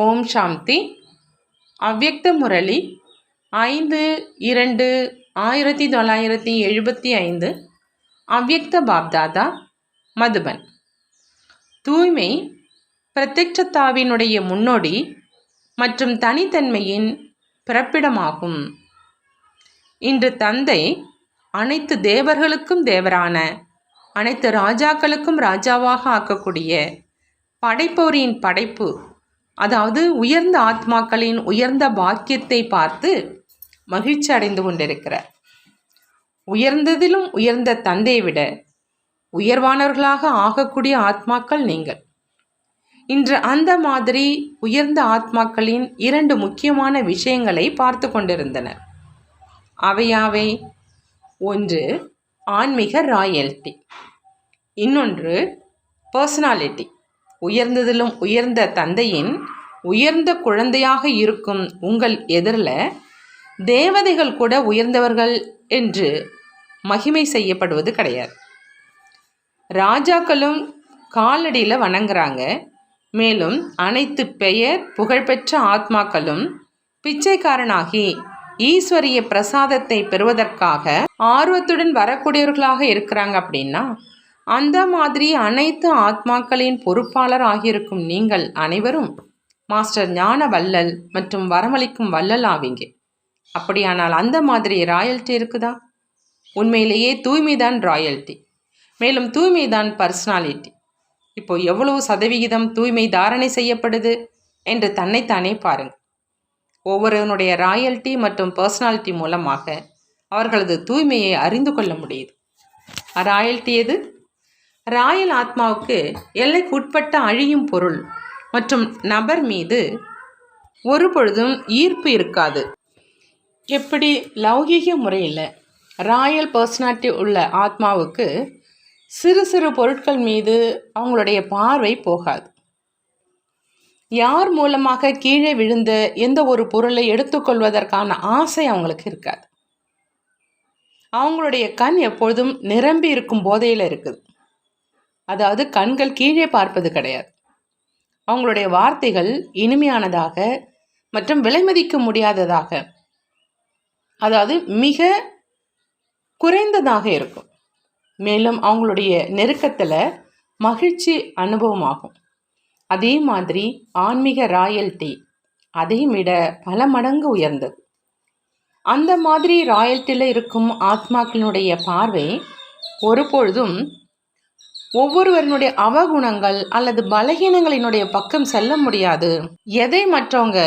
ஓம் சாந்தி. அவ்வக்த முரளி ஐந்து இரண்டு ஆயிரத்தி தொள்ளாயிரத்தி எழுபத்தி ஐந்து அவ்யக்த பாப்தாதா மதுபன். தூய்மை பிரத்யட்சத்தாவினுடைய முன்னோடி மற்றும் தனித்தன்மையின் பிறப்பிடமாகும். இன்று தந்தை அனைத்து தேவர்களுக்கும் தேவரான அனைத்து ராஜாக்களுக்கும் ராஜாவாக ஆக்கக்கூடிய படைப்போரின் படைப்பு அதாவது உயர்ந்த ஆத்மாக்களின் உயர்ந்த பாக்கியத்தை பார்த்து மகிழ்ச்சி அடைந்து கொண்டிருக்கிறார். உயர்ந்ததிலும் உயர்ந்த தந்தையை விட உயர்வானவர்களாக ஆகக்கூடிய ஆத்மாக்கள் நீங்கள். இன்று அந்த மாதிரி உயர்ந்த ஆத்மாக்களின் இரண்டு முக்கியமான விஷயங்களை பார்த்து கொண்டிருந்தனர். அவையாவை ஒன்று ஆன்மீக ராயல்டி. இன்னொன்று பர்சனாலிட்டி. உயர்ந்ததிலும் உயர்ந்த தந்தையின் உயர்ந்த குழந்தையாக இருக்கும் உங்கள் எதிரில் தேவதைகள் கூட உயர்ந்தவர்கள் என்று மகிமை செய்யப்படுவது கிடையாது. ராஜாக்களும் காலடியில் வணங்குறாங்க. மேலும் அனைத்து பெயர் புகழ்பெற்ற ஆத்மாக்களும் பிச்சைக்காரனாகி ஈஸ்வரிய பிரசாதத்தை பெறுவதற்காக ஆர்வத்துடன் வரக்கூடியவர்களாக இருக்கிறாங்க அப்படின்னா அந்த மாதிரி அனைத்து ஆத்மாக்களின் பொறுப்பாளர் ஆகியிருக்கும் நீங்கள் அனைவரும் மாஸ்டர் ஞான வள்ளல் மற்றும் வரமளிக்கும் வள்ளல் ஆவீங்க. அப்படியானால் அந்த மாதிரி ராயல்ட்டி இருக்குதா? உண்மையிலேயே தூய்மைதான் ராயல்டி. ராயல்ட்டி மேலும் தூய்மைதான் பர்சனாலிட்டி. இப்போ எவ்வளவு சதவிகிதம் தூய்மை தாரணை செய்யப்படுது என்று தன்னைத்தானே பாருங்கள். ஒவ்வொருவனுடைய ராயல்ட்டி மற்றும் பர்சனாலிட்டி மூலமாக அவர்களது தூய்மையை அறிந்து கொள்ள முடியுது. ராயல்ட்டி எது? ராயல் ஆத்மாவுக்கு எல்லைக்குட்பட்ட அழியும் பொருள் மற்றும் நபர் மீது ஒரு பொழுதும் ஈர்ப்பு இருக்காது. எப்படி? லௌகீக முறையில் ராயல் பர்சனாலிட்டி உள்ள ஆத்மாவுக்கு சிறு சிறு பொருட்கள் மீது அவங்களுடைய பார்வை போகாது. யார் மூலமாக கீழே விழுந்த எந்த ஒரு பொருளை எடுத்துக்கொள்வதற்கான ஆசை அவங்களுக்கு இருக்காது. அவங்களுடைய கண் எப்பொழுதும் நிரம்பி இருக்கும் போதையில் இருக்குது. அதாவது கண்கள் கீழே பார்ப்பது கிடையாது. அவங்களுடைய வார்த்தைகள் இனிமையானதாக மற்றும் விலைமதிக்க முடியாததாக அதாவது மிக குறைந்ததாக இருக்கும். மேலும் அவங்களுடைய நெருக்கத்தில் மகிழ்ச்சி அனுபவமாகும். அதே மாதிரி ஆன்மீக ராயல்ட்டி அதையும் விட பல மடங்கு உயர்ந்தது. அந்த மாதிரி ராயல்ட்டியில் இருக்கும் ஆத்மாக்களினுடைய பார்வை ஒருபொழுதும் ஒவ்வொருவரினுடைய அவகுணங்கள் அல்லது பலகீனங்களினுடைய பக்கம் செல்ல முடியாது. எதை மற்றவங்க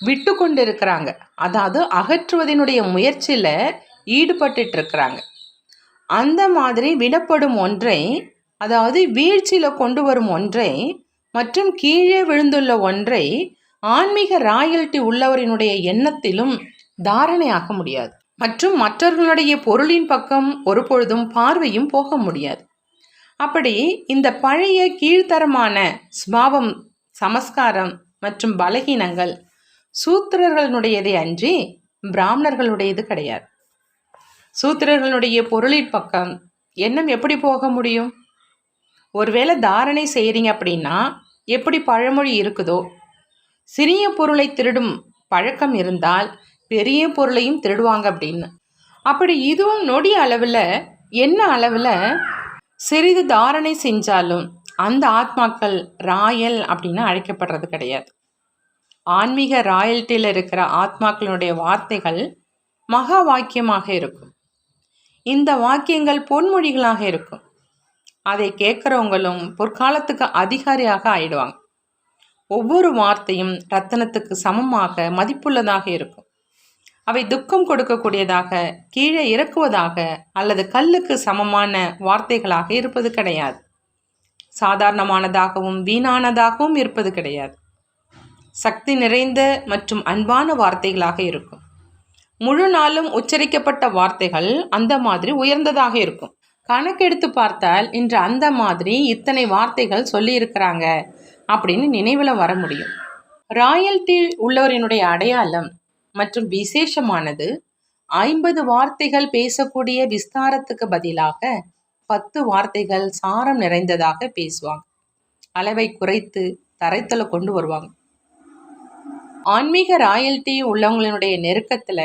விட்டு கொண்டு இருக்கிறாங்க அதாவது அகற்றுவதனுடைய முயற்சியில் ஈடுபட்டு இருக்கிறாங்க. அந்த மாதிரி விடப்படும் ஒன்றை அதாவது வீழ்ச்சியில் கொண்டு வரும் ஒன்றை மற்றும் கீழே விழுந்துள்ள ஒன்றை ஆன்மீக ராயல்ட்டி உள்ளவரினுடைய எண்ணத்திலும் தாரணையாக்க முடியாது. மற்றும் மற்றவர்களுடைய பொருளின் பக்கம் ஒருபொழுதும் பார்வையும் போக முடியாது. அப்படி இந்த பழைய கீழ்த்தரமான ஸ்பாவம் சமஸ்காரம் மற்றும் பலகீனங்கள் சூத்திரர்களுடையதே அன்றி பிராமணர்களுடையது கிடையாது. சூத்திரர்களுடைய பொருளின் பக்கம் எண்ணம் எப்படி போக முடியும்? ஒருவேளை தாரணை செய்கிறீங்க அப்படின்னா எப்படி பழமொழி இருக்குதோ? சிறிய பொருளை திருடும் பழக்கம் இருந்தால் பெரிய பொருளையும் திருடுவாங்க அப்படின்னு. அப்படி இதுவும் நொடி அளவில் என்ன அளவில் சிறிது தாரணை செஞ்சாலும் அந்த ஆத்மாக்கள் ராயல் அப்படின்னு அழைக்கப்படுறது கிடையாது. ஆன்மீக ராயல்ட்டியில் இருக்கிற ஆத்மாக்களுடைய வார்த்தைகள் மகா வாக்கியமாக இருக்கும். இந்த வாக்கியங்கள் பொன்மொழிகளாக இருக்கும். அதை கேட்குறவங்களும் பொற்காலத்துக்கு அதிகாரியாக ஆயிடுவாங்க. ஒவ்வொரு வார்த்தையும் ரத்தனத்துக்கு சமமாக மதிப்புள்ளதாக இருக்கும். அவை துக்கம் கொடுக்கக்கூடியதாக கீழே இறக்குவதாக அல்லது கல்லுக்கு சமமான வார்த்தைகளாக இருப்பது கிடையாது. சாதாரணமானதாகவும் வீணானதாகவும் இருப்பது கிடையாது. சக்தி நிறைந்த மற்றும் அன்பான வார்த்தைகளாக இருக்கும். முழு நாளும் உச்சரிக்கப்பட்ட வார்த்தைகள் அந்த மாதிரி உயர்ந்ததாக இருக்கும். கணக்கெடுத்து பார்த்தால் இன்று அந்த மாதிரி இத்தனை வார்த்தைகள் சொல்லியிருக்கிறாங்க அப்படின்னு நினைவில் வர முடியும். ராயல்டி உள்ளவரினுடைய அடையாளம் மற்றும் விசேஷமானது ஐம்பது வார்த்தைகள் பேசக்கூடிய விஸ்தாரத்துக்கு பதிலாக பத்து வார்த்தைகள் சாரம் நிறைந்ததாக பேசுவாங்க. அளவை குறைத்து தரைத்தலை கொண்டு வருவாங்க. ஆன்மீக ராயல்டி உள்ளவங்களினுடைய நெருக்கத்தில்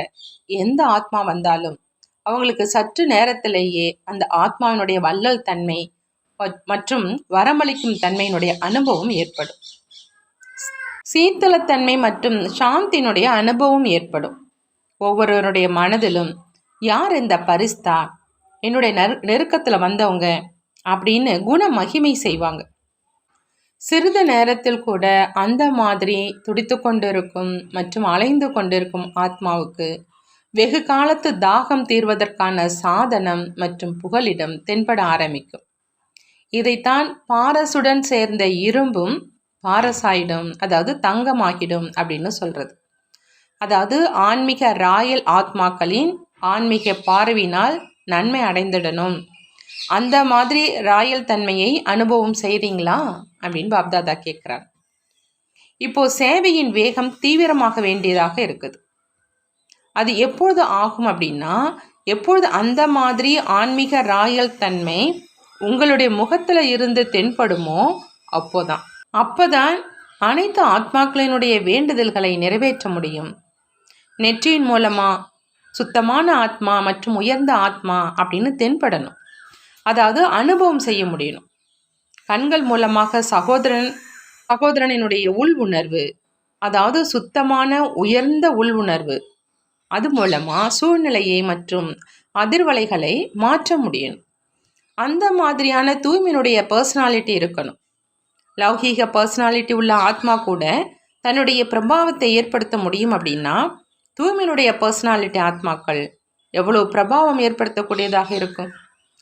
எந்த ஆத்மா வந்தாலும் அவங்களுக்கு சற்று நேரத்திலேயே அந்த ஆத்மாவினுடைய வள்ளல் தன்மை மற்றும் வரமளிக்கும் தன்மையினுடைய அனுபவம் ஏற்படும். சீத்தளத்தன்மை மற்றும் சாந்தியினுடைய அனுபவம் ஏற்படும். ஒவ்வொருவருடைய மனதிலும் யார் இந்த பரிஸ்தா? என்னுடைய நெரு நெருக்கத்தில் வந்தவங்க அப்படின்னு குண மகிமை செய்வாங்க. சிறிது நேரத்தில் கூட அந்த மாதிரி துடித்து கொண்டிருக்கும் மற்றும் அலைந்து கொண்டிருக்கும் ஆத்மாவுக்கு வெகு காலத்து தாகம் தீர்வதற்கான சாதனம் மற்றும் புகலிடம் தென்பட ஆரம்பிக்கும். இதைத்தான் பாரசுடன் சேர்ந்த இரும்பும் பாரசாயிடும் அதாவது தங்கமாகிடும் அப்படின்னு சொல்கிறது அதாவது ஆன்மீக ராயல் ஆத்மாக்களின் ஆன்மீக பார்வையினால் நன்மை அடைந்திடணும். அந்த மாதிரி ராயல் தன்மையை அனுபவம் செய்கிறீங்களா அப்படின்னு பாப்தாதா கேட்குறார். இப்போ சேவையின் வேகம் தீவிரமாக வேண்டியதாக இருக்குது. அது எப்பொழுது ஆகும் அப்படின்னா எப்பொழுது அந்த மாதிரி ஆன்மீக ராயல் தன்மை உங்களுடைய முகத்தில் இருந்து தென்படுமோ அப்போதான். அப்பதான் அனைத்து ஆத்மாக்களினுடைய வேண்டுதல்களை நிறைவேற்ற முடியும். நெற்றியின் மூலமாக சுத்தமான ஆத்மா மற்றும் உயர்ந்த ஆத்மா அப்படின்னு தென்படணும். அதாவது அனுபவம் செய்ய முடியணும். கண்கள் மூலமாக சகோதரன் சகோதரனினுடைய உள் உணர்வு அதாவது சுத்தமான உயர்ந்த உள் உணர்வு அது மூலமாக சூழ்நிலையை மற்றும் அதிர்வலைகளை மாற்ற முடியும் அந்த மாதிரியான தூய்மையினுடைய பர்சனாலிட்டி இருக்கணும். லௌகீக பர்சனாலிட்டி உள்ள ஆத்மா கூட தன்னுடைய பிரபாவத்தை ஏற்படுத்த முடியும் அப்படின்னா தூய்மையினுடைய பர்சனாலிட்டி ஆத்மாக்கள் எவ்வளோ பிரபாவம் ஏற்படுத்தக்கூடியதாக இருக்கும்?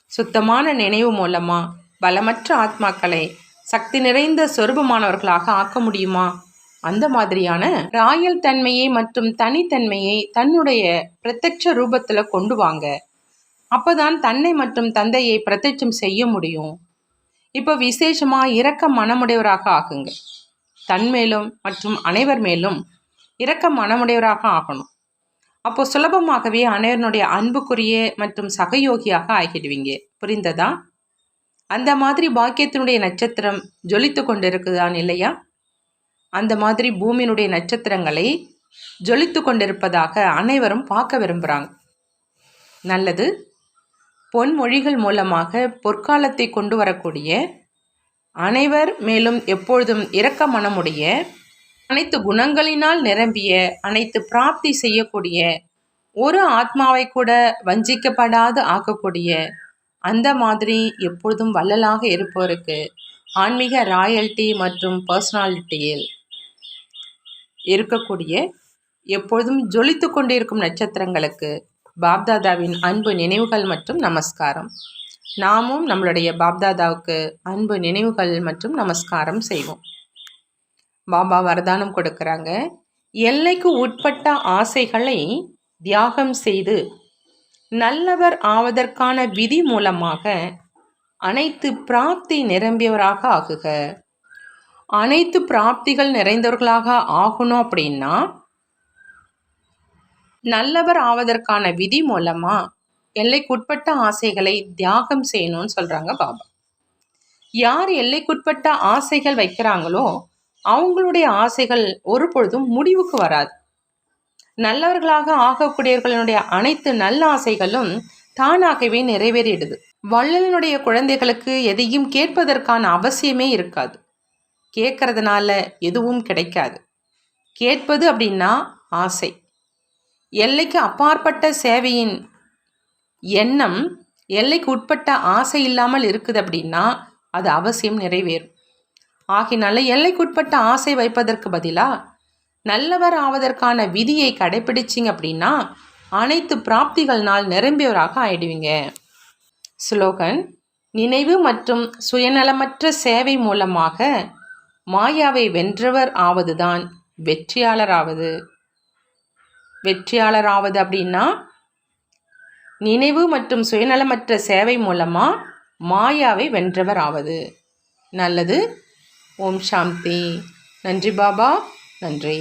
சுத்தமான நினைவு மூலமாக பலமற்ற ஆத்மாக்களை சக்தி நிறைந்த சொருபமானவர்களாக ஆக்க முடியுமா? அந்த மாதிரியான ராயல் தன்மையை மற்றும் தனித்தன்மையை தன்னுடைய பிரத்யட்ச ரூபத்தில் கொண்டு வாங்க. அப்போதான் தன்னை மற்றும் தந்தையை பிரத்யட்சம் செய்ய முடியும். இப்போ விசேஷமாக இரக்க மனமுடையவராக ஆகுங்க தன்மேலும் மற்றும் அனைவர் மேலும் இரக்க மனமுடையவராக ஆகணும். அப்போ சுலபமாகவே அனைவருடைய அன்புக்குரிய மற்றும் சகயோகியாக ஆகிடுவீங்க. புரிந்ததா? அந்த மாதிரி பாக்கியத்தினுடைய நட்சத்திரம் ஜொலித்து கொண்டிருக்குதான் இல்லையா? அந்த மாதிரி பூமியினுடைய நட்சத்திரங்களை ஜொலித்து கொண்டிருப்பதாக அனைவரும் பார்க்க விரும்புகிறாங்க நல்லது. பொன்மொழிகள் மூலமாக பொற்காலத்தை கொண்டு வரக்கூடிய அனைவர் மேலும் எப்பொழுதும் இரக்க மனமுடைய அனைத்து குணங்களினால் நிரம்பிய அனைத்து பிராப்தி செய்யக்கூடிய ஒரு ஆத்மாவை கூட வஞ்சிக்கப்படாது ஆக்கக்கூடிய அந்த மாதிரி எப்பொழுதும் வள்ளலாக இருப்பவருக்கு ஆன்மீக ராயல்ட்டி மற்றும் பர்சனாலிட்டியில் இருக்கக்கூடிய எப்பொழுதும் ஜொலித்து கொண்டிருக்கும் நட்சத்திரங்களுக்கு பாப்தாதாவின் அன்பு நினைவுகள் மற்றும் நமஸ்காரம். நாமும் நம்மளுடைய பாப்தாதாவுக்கு அன்பு நினைவுகள் மற்றும் நமஸ்காரம் செய்வோம். பாபா வரதானம் கொடுக்குறாங்க. எல்லைக்கு உட்பட்ட ஆசைகளை தியாகம் செய்து நல்லவர் ஆவதற்கான விதி மூலமாக அனைத்து பிராப்தி நிரம்பியவராக ஆகுக. அனைத்து பிராப்திகள் நிறைந்தவர்களாக ஆகணும் அப்படின்னா நல்லவர் ஆவதற்கான விதி மூலமாக எல்லைக்குட்பட்ட ஆசைகளை தியாகம் செய்யணும்னு சொல்கிறாங்க பாபா. யார் எல்லைக்குட்பட்ட ஆசைகள் வைக்கிறாங்களோ அவங்களுடைய ஆசைகள் ஒரு பொழுதும் முடிவுக்கு வராது. நல்லவர்களாக ஆகக்கூடியவர்களுடைய அனைத்து நல்ல ஆசைகளும் தானாகவே நிறைவேறிடுது. வள்ளலினுடைய குழந்தைகளுக்கு எதையும் கேட்பதற்கான அவசியமே இருக்காது. கேட்கறதுனால எதுவும் கிடைக்காது. கேட்பது அப்படின்னா ஆசை. எல்லைக்கு அப்பாற்பட்ட சேவையின் எண்ணம் எல்லைக்கு உட்பட்ட ஆசை இல்லாமல் இருக்குது அப்படின்னா அது அவசியம் நிறைவேறும். ஆகினால எல்லைக்குட்பட்ட ஆசை வைப்பதற்கு பதிலாக நல்லவர் ஆவதற்கான விதியை கடைபிடிச்சிங்க அப்படின்னா அனைத்து பிராப்திகள்னால் நிரம்பியவராக ஆயிடுவீங்க. ஸ்லோகன் நினைவு மற்றும் சுயநலமற்ற சேவை மூலமாக மாயாவை வென்றவர் ஆவதுதான் வெற்றியாளராவது. வெற்றியாளராவது அப்படின்னா நினைவு மற்றும் சுயநலமற்ற சேவை மூலமாக மாயாவை வென்றவர் ஆவது நல்லது. ஓம் சாந்தி. நன்றி பாபா. நன்றி.